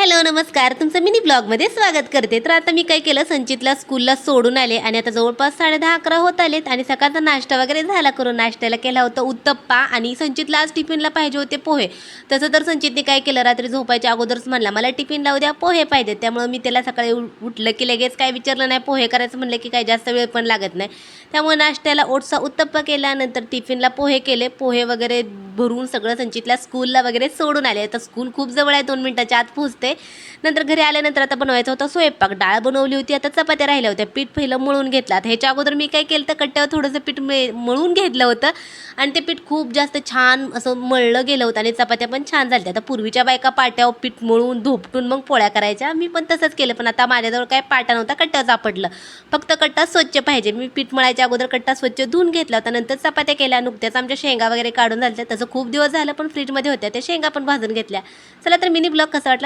Hello नमस्कार. तुमचं mini ब्लॉगमध्ये स्वागत करते. तर आता मी काय केलं संचितला स्कूलला सोडून आले आणि आता जवळपास साडे दहा अकरा होत आलेत आणि सकाळचा नाश्ता वगैरे झाला करून नाश्त्याला केला होता उत्तप्पा आणि संचितला आज टिफिनला पाहिजे होते पोहे. तसं तर संचितने काय केलं रात्री झोपायच्या अगोदरच म्हणला मला टिफिन लावू द्या पोहे पाहिजेत. त्यामुळे मी त्याला सकाळी उठलं की लगेच काय विचारलं नाही पोहे करायचं? म्हणलं की काय जास्त वेळ पण लागत नाही. त्यामुळे नाश्त्याला ओटसा उत्तप्पा केला नंतर टिफिनला पोहे केले. पोहे वगैरे भरून सगळं संचितला स्कूलला वगैरे सोडून आले. तर स्कूल खूप जवळ आहे दोन मिनटाच्या आत पोहोचते. नंतर घरी आल्यानंतर आता बनवायचा होता स्वयंपाक. डाळ बनवली होती आता चपात्या राहिल्या होत्या. पीठ पहिलं मळून घेतलं. आता ह्याच्या अगोदर मी काय केलं तर कट्ट्यावर थोडंसं पीठ मळून घेतलं होतं. आणि ते पीठ खूप जास्त छान असं मळलं गेलं होतं आणि चपात्या पण छान झाल्या आता पूर्वीच्या बायका पाट्यावर पीठ मळून धोपटून मग पोळ्या करायच्या. मी पण तसंच केलं पण आता माझ्याजवळ काय पाटा नव्हता कट्टा सापडलं. फक्त कट्टा स्वच्छ पाहिजे. मी पीठ मळायच्या अगोदर कट्टा स्वच्छ धुवून घेतला होता. नंतर चपात्या केल्या नुकत्याच आमच्या शेंगा वगैरे काढून झाल्या. तसं खूप दिवस झालं पण फ्रीजमध्ये होत्या. त्या शेंगा पण भाजून घेतल्या. चला तर मिनी ब्लॉग कसा वाटला?